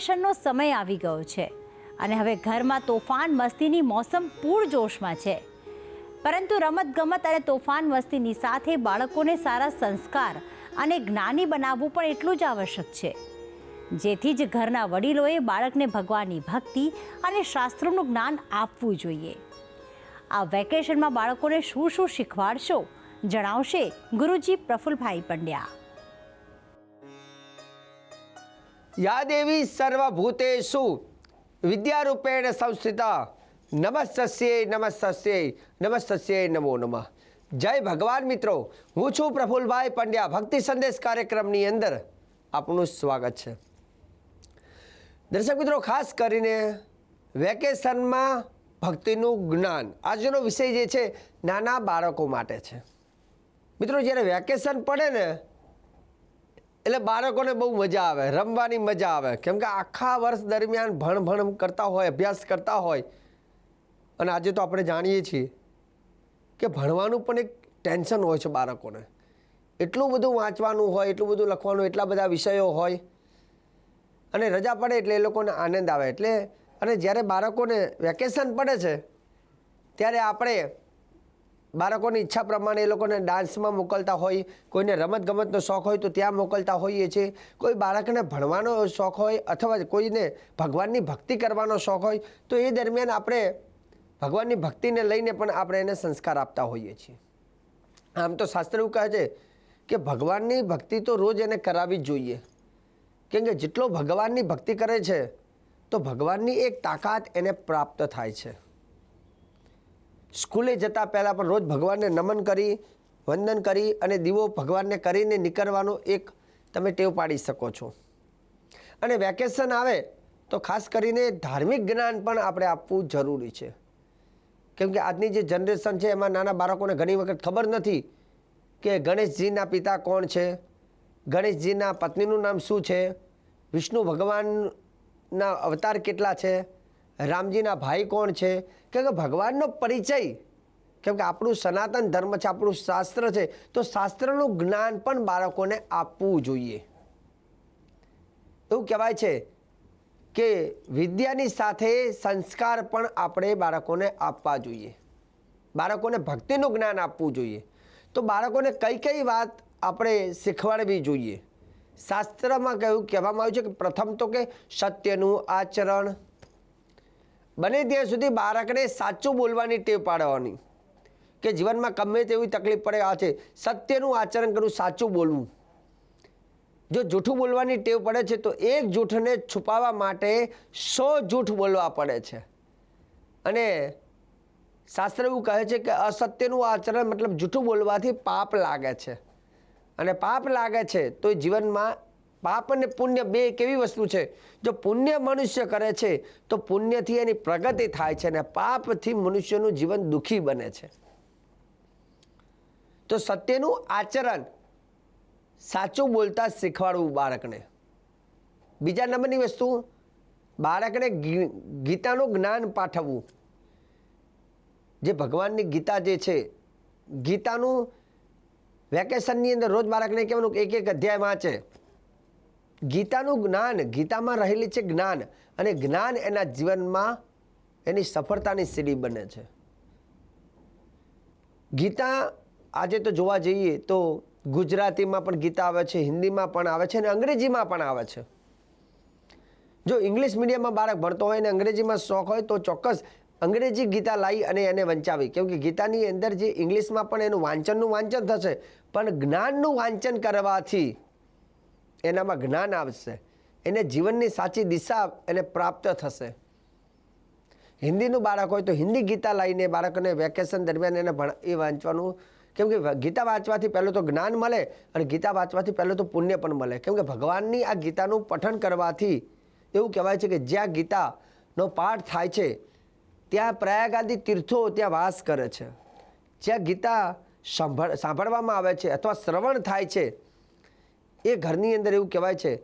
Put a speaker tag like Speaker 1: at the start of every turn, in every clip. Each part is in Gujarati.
Speaker 1: વેકેશનનો સમય આવી ગયો છે અને હવે ઘરમાં તોફાન મસ્તીની મોસમ પૂરજોશમાં છે. પરંતુ રમતગમત અને તોફાન મસ્તીની સાથે બાળકોને સારા સંસ્કાર અને જ્ઞાની બનાવવું પણ એટલું જ આવશ્યક છે. જેથી જ ઘરના વડીલોએ બાળકને ભગવાનની ભક્તિ અને શાસ્ત્રોનું જ્ઞાન આપવું જોઈએ. આ વેકેશનમાં બાળકોને શું શું શીખવાડશો જણાવશે ગુરુજી પ્રફુલભાઈ પંડ્યા.
Speaker 2: યા દેવી સર્વભૂતેષુ વિદ્યારૂપેણ સંસ્થિતા. નમસ્તસ્યે નમસ્તસ્યે નમસ્તસ્યે નમો નમઃ. જય ભગવાન મિત્રો. હું છું પ્રફુલભાઈ પંડ્યા. ભક્તિ સંદેશ કાર્યક્રમની અંદર આપનું સ્વાગત છે. દર્શક મિત્રો, ખાસ કરીને વેકેશનમાં ભક્તિનું જ્ઞાન. આજનો વિષય જે છે, નાના બાળકો માટે છે. મિત્રો, જ્યારે વેકેશન પડે ને એટલે બાળકોને બહુ મજા આવે, રમવાની મજા આવે. કેમ કે આખા વર્ષ દરમિયાન ભણ ભણ કરતા હોય, અભ્યાસ કરતા હોય. અને આજે તો આપણે જાણીએ છીએ કે ભણવાનું પણ એક ટેન્શન હોય છે બાળકોને. એટલું બધું વાંચવાનું હોય, એટલું બધું લખવાનું, એટલા બધા વિષયો હોય. અને રજા પડે એટલે એ લોકોને આનંદ આવે. એટલે અને જ્યારે બાળકોને વેકેશન પડે છે, ત્યારે આપણે બાળકોની ઈચ્છા પ્રમાણે એ લોકોને ડાન્સમાં મોકલતા હોય, કોઈને રમત ગમતનો શોખ હોય તો ત્યાં મોકલતા હોઈએ છીએ. કોઈ બાળકને ભણવાનો શોખ હોય અથવા કોઈને ભગવાનની ભક્તિ કરવાનો શોખ હોય, તો એ દરમિયાન આપણે ભગવાનની ભક્તિને લઈને પણ આપણે એને સંસ્કાર આપતા હોઈએ છીએ. આમ તો શાસ્ત્ર એવું કહે છે કે ભગવાનની ભક્તિ તો રોજ એને કરાવવી જ જોઈએ. કેમ કે જેટલો ભગવાનની ભક્તિ કરે છે, તો ભગવાનની એક તાકાત એને પ્રાપ્ત થાય છે. સ્કૂલે જતાં પહેલાં પણ રોજ ભગવાનને નમન કરી, વંદન કરી અને દીવો ભગવાનને કરીને નીકળવાનો એક તમે ટેવ પાડી શકો છો. અને વેકેશન આવે તો ખાસ કરીને ધાર્મિક જ્ઞાન પણ આપણે આપવું જરૂરી છે. કેમ કે આજની જે જનરેશન છે એમાં નાના બાળકોને ઘણી વખત ખબર નથી કે ગણેશજીના પિતા કોણ છે, ગણેશજીના પત્નીનું નામ શું છે, વિષ્ણુ ભગવાનના અવતાર કેટલા છે રામજીના ભાઈ કોણ છે? કેમ કે ભગવાનનો પરિચય, કેમ કે આપણું સનાતન ધર્મ છે, આપણું શાસ્ત્ર છે, તો શાસ્ત્રનું જ્ઞાન પણ બાળકોને આપવું જોઈએ. એવું કહેવાય છે કે વિદ્યાની સાથે સંસ્કાર પણ આપણે બાળકોને આપવા જોઈએ. બાળકોને ભક્તિનું જ્ઞાન આપવું જોઈએ. તો બાળકોને કઈ કઈ વાત આપણે શીખવાડવી જોઈએ? શાસ્ત્રમાં કહ્યું કહેવામાં આવ્યું છે કે પ્રથમ તો કે સત્યનું આચરણ બને ત્યાં સુધી બાળકને સાચું બોલવાની ટેવ પાડવાની. કે જીવનમાં ગમે તેવી તકલીફ પડે, આ છે, સત્યનું આચરણ કરવું, સાચું બોલવું. જો જૂઠું બોલવાની ટેવ પડે છે, તો એક જૂઠને છુપાવવા માટે સો જૂઠ બોલવા પડે છે. અને શાસ્ત્ર એવું કહે છે કે અસત્યનું આચરણ મતલબ જૂઠું બોલવાથી પાપ લાગે છે. અને પાપ લાગે છે, તો જીવનમાં પાપ અને પુણ્ય બે કેવી વસ્તુ છે? જો પુણ્ય મનુષ્ય કરે છે, તો પુણ્યથી એની પ્રગતિ થાય છે અને પાપથી મનુષ્યનું જીવન દુઃખી બને છે. તો સત્યનું આચરણ સાચું બોલતા શીખવાડવું બાળકને. બીજા નંબરની વસ્તુ, બાળકને ગીતાનું જ્ઞાન પાઠવવું. જે ભગવાનની ગીતા જે છે, ગીતાનું વેકેશનની અંદર રોજ બાળકને કહેવાનું એક એક અધ્યાય વાંચે ગીતાનું જ્ઞાન, ગીતામાં રહેલી છે જ્ઞાન અને જ્ઞાન એના જીવનમાં એની સફળતાની સીડી બને છે. ગીતા આજે તો જોવા જઈએ તો ગુજરાતીમાં પણ ગીતા આવે છે, હિન્દીમાં પણ આવે છે અને અંગ્રેજીમાં પણ આવે છે. જો ઇંગ્લિશ મીડિયમમાં બાળક ભણતો હોય અને અંગ્રેજીમાં શોખ હોય તો ચોક્કસ અંગ્રેજી ગીતા લાવી અને એને વંચાવી. કેમ કે ગીતાની અંદર જે ઇંગ્લિશમાં પણ એનું વાંચનનું વાંચન થશે, પણ જ્ઞાનનું વાંચન કરવાથી એનામાં જ્ઞાન આવશે. એને જીવનની સાચી દિશા એને પ્રાપ્ત થશે. હિન્દીનું બાળક હોય તો હિન્દી ગીતા લાવીને બાળકોને વેકેશન દરમિયાન એને ભણ, એ વાંચવાનું, કેમ કે ગીતા વાંચવાથી પહેલું તો જ્ઞાન મળે અને ગીતા વાંચવાથી પહેલું તો પુણ્ય પણ મળે. કેમ કે ભગવાનની આ ગીતાનું પઠન કરવાથી એવું કહેવાય છે કે જ્યાં ગીતાનો પાઠ થાય છે, ત્યાં પ્રયાગ આદિ તીર્થો ત્યાં વાસ કરે છે. જ્યાં ગીતા સાંભળ, સાંભળવામાં આવે છે અથવા શ્રવણ થાય છે એ ઘરની અંદર એવું કહેવાય છે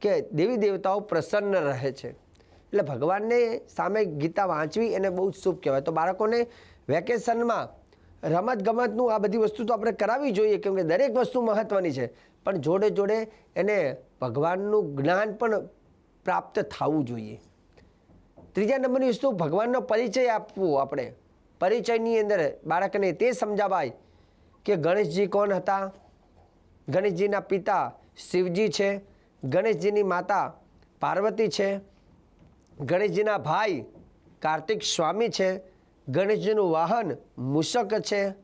Speaker 2: કે દેવી દેવતાઓ પ્રસન્ન રહે છે. એટલે ભગવાનને સામે ગીતા વાંચવી એને બહુ જ શુભ કહેવાય. તો બાળકોને વેકેશનમાં રમત ગમતનું આ બધી વસ્તુ તો આપણે કરાવવી જોઈએ, કેમ કે દરેક વસ્તુ મહત્ત્વની છે. પણ જોડે જોડે એને ભગવાનનું જ્ઞાન પણ પ્રાપ્ત થવું જોઈએ. ત્રીજા નંબરની વસ્તુ, ભગવાનનો પરિચય આપવો આપણે. પરિચયની અંદર બાળકને તે સમજાવાય કે ગણેશજી કોણ હતા? ગણેશજીના પિતા શિવજી છે, ગણેશજીની માતા પાર્વતી છે, ગણેશજીના ભાઈ કાર્તિક સ્વામી છે, ગણેશજીનું વાહન મૂષક છે.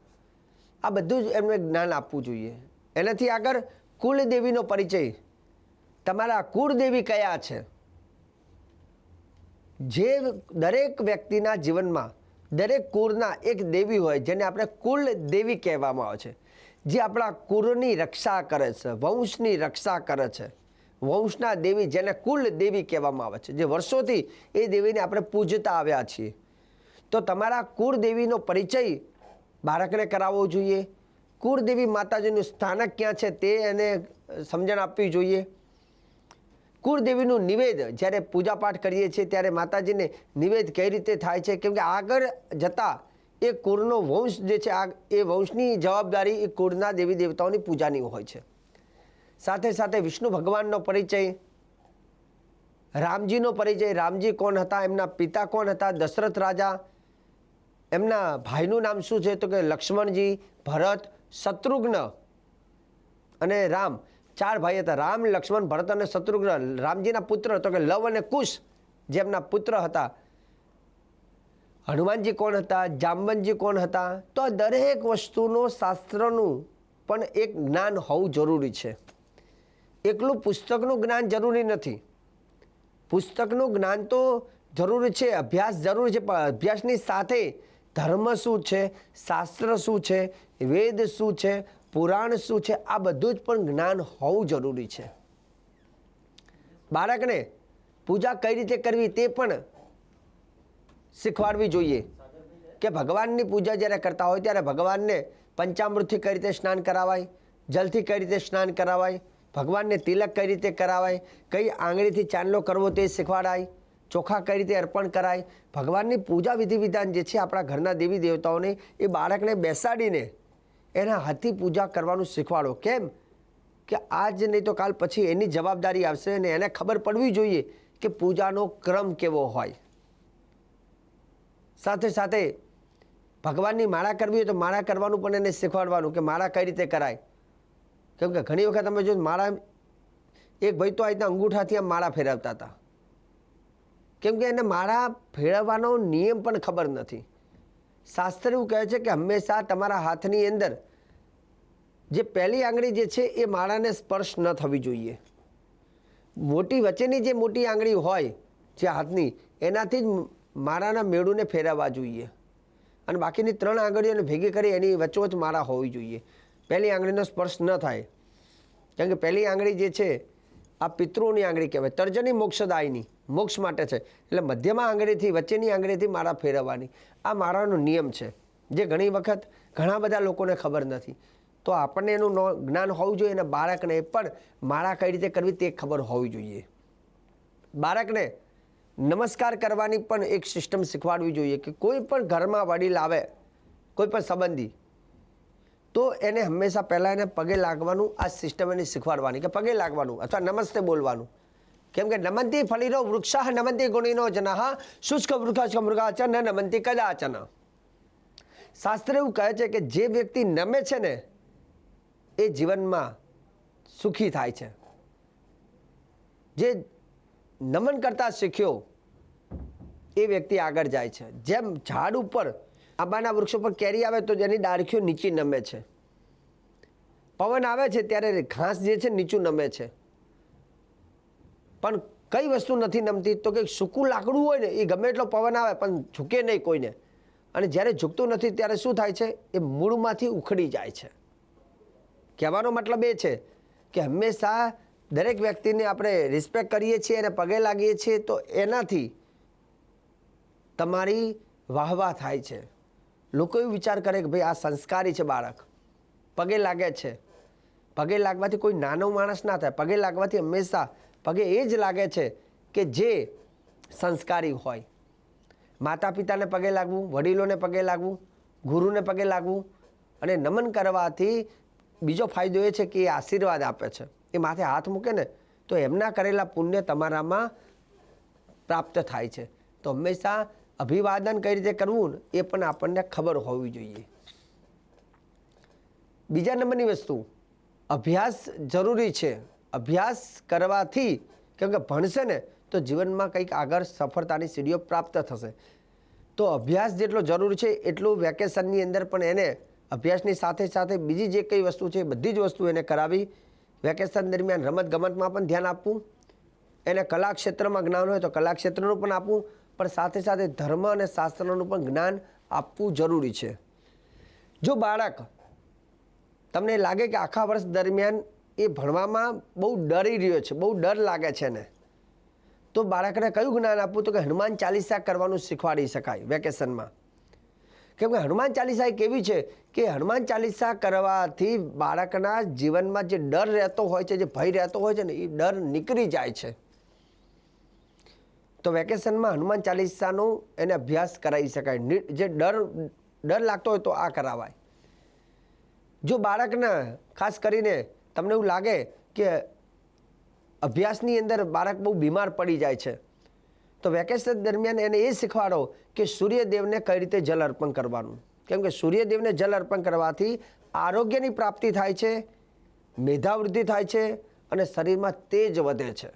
Speaker 2: આ બધું જ એમને જ્ઞાન આપવું જોઈએ. એનાથી આગળ કુલદેવીનો પરિચય. તમારા કુળદેવી કયા છે? જે દરેક વ્યક્તિના જીવનમાં, દરેક કુળના એક દેવી હોય, જેને આપણે કુલ દેવી કહેવામાં આવે છે. જે આપણા કુળની રક્ષા કરે છે, વંશની રક્ષા કરે છે. વંશના દેવી જેને કુલ દેવી કહેવામાં આવે છે, જે વર્ષોથી એ દેવીને આપણે પૂજતા આવ્યા છીએ. તો તમારા કુળદેવીનો પરિચય બાળકને કરાવવો જોઈએ. કુળદેવી માતાજીનું સ્થાનક ક્યાં છે તે એને સમજણ આપવી જોઈએ. કુળદેવીનું નિવેદ જ્યારે પૂજાપાઠ કરીએ છીએ ત્યારે માતાજીને નિવેદ કઈ રીતે થાય છે? કેમ કે આગળ જતાં એ કુળનો વંશ જે છે, આ એ વંશની જવાબદારી એ કુળના દેવી દેવતાઓની પૂજાની હોય છે. સાથે સાથે વિષ્ણુ ભગવાનનો પરિચય, રામજીનો પરિચય, રામજી કોણ હતા, એમના પિતા કોણ હતા, દશરથ રાજા, એમના ભાઈનું નામ શું છે, તો કે લક્ષ્મણજી, ભરત, શત્રુઘ્ન અને રામ. ચાર ભાઈ હતા, રામ, લક્ષ્મણ, ભરત અને શત્રુઘ્ન. રામજીના પુત્ર, તો કે લવ અને કુશ જે એમના પુત્ર હતા હનુમાનજી કોણ હતા? જામવનજી કોણ હતા? તો આ દરેક વસ્તુનો શાસ્ત્રનું પણ એક જ્ઞાન હોવું જરૂરી છે. એકલું પુસ્તકનું જ્ઞાન જરૂરી નથી. પુસ્તકનું જ્ઞાન તો જરૂરી છે, અભ્યાસ જરૂરી છે, પણ અભ્યાસની સાથે ધર્મ શું છે, શાસ્ત્ર શું છે, વેદ શું છે, પુરાણ શું છે, આ બધું જ પણ જ્ઞાન હોવું જરૂરી છે. બાળકને પૂજા કઈ રીતે કરવી તે પણ શીખવાડવી જોઈએ કે ભગવાનની પૂજા જ્યારે કરતા હોય ત્યારે ભગવાનને પંચામૃતથી કઈ રીતે સ્નાન કરાવાય, જલથી કઈ રીતે સ્નાન કરાવાય, ભગવાનને તિલક કઈ રીતે કરાવાય, કઈ આંગળીથી ચાંદલો કરવો તે શીખવાડાય, ચોખા કઈ રીતે અર્પણ કરાય, ભગવાનની પૂજા વિધિ વિધાન જે છે આપણા ઘરના દેવી દેવતાઓને, એ બાળકને બેસાડીને એના હાથી પૂજા કરવાનું શીખવાડો. કેમ? કે આજ નહીં તો કાલ પછી એની જવાબદારી આવશે અને એને ખબર પડવી જોઈએ કે પૂજાનો ક્રમ કેવો હોય. સાથે સાથે ભગવાનની માળા કરવી હોય તો માળા કરવાનું પણ એને શીખવાડવાનું કે માળા કઈ રીતે કરાય. કેમ કે ઘણી વખત તમે જો માળા એક ભાઈ તો આ રીતના અંગૂઠાથી આમ માળા ફેરવતા હતા. કેમ કે એને માળા ફેરવવાનો નિયમ પણ ખબર નથી. શાસ્ત્ર એવું કહે છે કે હંમેશા તમારા હાથની અંદર જે પહેલી આંગળી જે છે એ માળાને સ્પર્શ ન થવી જોઈએ. મોટી વચ્ચેની જે મોટી આંગળી હોય જે હાથની, એનાથી જ માળાના મેળુને ફેરવવા જોઈએ. અને બાકીની ત્રણ આંગળીઓને ભેગી કરી એની વચ્ચોવચ મારા હોવી જોઈએ. પહેલી આંગળીનો સ્પર્શ ન થાય. કેમ કે પહેલી આંગળી જે છે, આ પિતૃની આંગળી કહેવાય. તર્જની મોક્ષદાયની, મોક્ષ માટે છે. એટલે મધ્યમાં આંગળીથી, વચ્ચેની આંગળીથી મારા ફેરવવાની. આ મારાનો નિયમ છે. જે ઘણી વખત ઘણા બધા લોકોને ખબર નથી. તો આપણને એનું જ્ઞાન હોવું જોઈએ અને બાળકને પણ માળા કઈ રીતે કરવી તે ખબર હોવી જોઈએ. બાળકને નમસ્કાર કરવાની પણ એક સિસ્ટમ શીખવાડવી જોઈએ કે કોઈ પણ ઘરમાં વડીલ આવે, કોઈ પણ સંબંધી, તો એને હંમેશા પહેલાં એને પગે લાગવાનું, આ સિસ્ટમ એની શીખવાડવાની કે પગે લાગવાનું અથવા નમસ્તે બોલવાનું. કેમ કે નમંતી ફલીનો વૃક્ષ નમંતી ગુણીનો જનઃ, શુષ્ક વૃક્ષ મૃગાચન નમંતી કદાચન. શાસ્ત્ર એવું કહે છે કે જે વ્યક્તિ નમે છે ને, એ જીવનમાં સુખી થાય છે. જે નમન કરતા શીખ્યો, એ વ્યક્તિ આગળ જાય છે. જેમ ઝાડ ઉપર આંબાના વૃક્ષો પર કેરી આવે તો જેની ડાળખીઓ નીચી નમે છે. પવન આવે છે ત્યારે ઘાસ જે છે નીચું નમે છે. પણ કઈ વસ્તુ નથી નમતી તો કે સૂકું લાકડું હોય ને, એ ગમે એટલો પવન આવે પણ ઝૂકે નહીં કોઈને. અને જ્યારે ઝૂકતું નથી ત્યારે શું થાય છે? એ મૂળમાંથી ઉખડી જાય છે. કહેવાનો મતલબ એ છે કે હંમેશા દરેક વ્યક્તિને આપણે રિસ્પેક્ટ કરીએ છીએ અને પગે લાગીએ છીએ, તો એનાથી તમારી વાહવાહ થાય છે. લોકો એવું વિચાર કરે કે ભાઈ આ સંસ્કારી છે બાળક. પગે લાગે છે. પગે લાગવાથી કોઈ નાનો માણસ ના થાય. પગે લાગવાથી હંમેશા પગે એ જ લાગે છે કે જે સંસ્કારી હોય. માતા પિતાને પગે લાગવું, વડીલોને પગે લાગવું, ગુરુને પગે લાગવું અને નમન કરવાથી બીજો ફાયદો એ છે કે એ આશીર્વાદ આપે છે. એ માથે હાથ મૂકે ને, તો એમના કરેલા પુણ્ય તમારામાં પ્રાપ્ત થાય છે. તો હંમેશા અભિવાદન કઈ રીતે કરવું ને, એ પણ આપણને ખબર હોવી જોઈએ. બીજા નંબરની વસ્તુ, અભ્યાસ જરૂરી છે. અભ્યાસ કરવાથી, કેમ કે ભણશે ને, તો જીવનમાં કંઈક આગળ સફળતાની સીડીઓ પ્રાપ્ત થશે. તો અભ્યાસ જેટલો જરૂરી છે, એટલું વેકેશનની અંદર પણ એને અભ્યાસની સાથે સાથે બીજી જે કંઈ વસ્તુ છે એ બધી જ વસ્તુ એને કરાવી વેકેશન દરમિયાન રમત ગમતમાં પણ ધ્યાન આપવું. એને કલા ક્ષેત્રમાં જ્ઞાન હોય તો કલા ક્ષેત્રનું પણ આપવું, પણ સાથે સાથે ધર્મ અને શાસ્ત્રનું પણ જ્ઞાન આપવું જરૂરી છે. જો બાળક, તમને લાગે કે આખા વર્ષ દરમિયાન એ ભણવામાં બહુ ડરી રહ્યો છે, બહુ ડર લાગે છે ને તો બાળકને કયું જ્ઞાન આપવું? તો કે હનુમાન ચાલીસા કરવાનું શીખવાડી શકાય વેકેશનમાં. કેમ કે હનુમાન ચાલીસા એક એવી છે કે હનુમાન ચાલીસા કરવાથી બાળકના જીવનમાં જે ડર રહેતો હોય છે, જે ભય રહેતો હોય છે ને એ ડર નીકળી જાય છે. તો વેકેશનમાં હનુમાન ચાલીસાનો એને અભ્યાસ કરાવી શકાય. જે ડર ડર લાગતો હોય તો આ કરાવાય. જો બાળકને, ખાસ કરીને તમને એવું લાગે કે અભ્યાસની અંદર બાળક બહુ બીમાર પડી જાય છે તો વેકેશન દરમિયાન એને એ શીખવાડો કે સૂર્યદેવને કઈ રીતે જલ અર્પણ કરવાનું. કેમ કે સૂર્યદેવને જલ અર્પણ કરવાથી આરોગ્યની પ્રાપ્તિ થાય છે, મેધાવૃદ્ધિ થાય છે અને શરીરમાં તેજ વધે છે.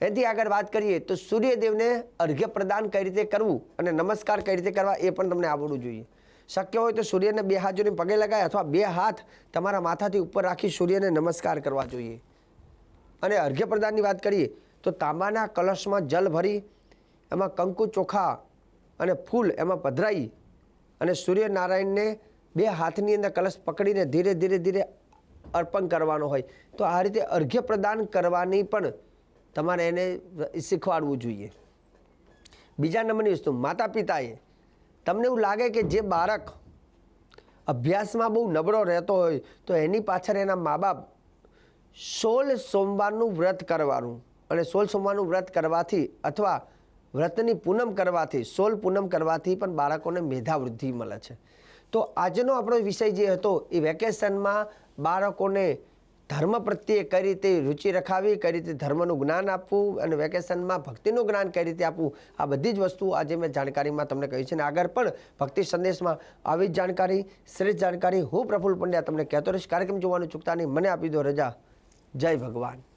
Speaker 2: એથી આગળ વાત કરીએ તો સૂર્યદેવને અર્ઘ્ય પ્રદાન કઈ રીતે કરવું અને નમસ્કાર કઈ રીતે કરવા એ પણ તમને આવડવું જોઈએ. શક્ય હોય તો સૂર્યને બે હાથ જોડીને પગે લગાય અથવા બે હાથ તમારા માથાથી ઉપર રાખી સૂર્યને નમસ્કાર કરવા જોઈએ. અને અર્ઘ્ય પ્રદાનની વાત કરીએ તો તાંબાના કલશમાં જલ ભરી, એમાં કંકુ ચોખા અને ફૂલ એમાં પધરાઈ અને સૂર્યનારાયણને બે હાથની અંદર કલશ પકડીને ધીરે ધીરે ધીરે અર્પણ કરવાનો હોય. તો આ રીતે અર્ઘ્ય પ્રદાન કરવાની પણ તમારે એને શીખવાડવું જોઈએ. બીજા નંબરની વસ્તુ માતા પિતાએ તમને એવું લાગે કે જે બાળક અભ્યાસમાં બહુ નબળો રહેતો હોય, તો એની પાછળ એના મા બાપ સોળ સોમવારનું વ્રત કરવાનું. અને સોળ સોમવારનું વ્રત કરવાથી અથવા વ્રતની પૂનમ કરવાથી, સોલ પૂનમ કરવાથી પણ બાળકોને મેધાવૃદ્ધિ મળે છે. તો આજનો આપણો વિષય જે હતો એ વેકેશનમાં બાળકોને ધર્મ પ્રત્યે કઈ રીતે રુચિ રખાવી, કઈ રીતે ધર્મનું જ્ઞાન આપવું અને વેકેશનમાં ભક્તિનું જ્ઞાન કઈ રીતે આપવું, આ બધી જ વસ્તુ આજે મેં જાણકારીમાં તમને કહી છે. અને આગળ પણ ભક્તિ સંદેશમાં આવી જ જાણકારી, શ્રેષ્ઠ જાણકારી હું પ્રફુલ પંડ્યા તમને કહેતો રહીશ. કાર્યક્રમ જોવાનું ચૂકતા નહીં. મને આપી દો રજા. જય ભગવાન.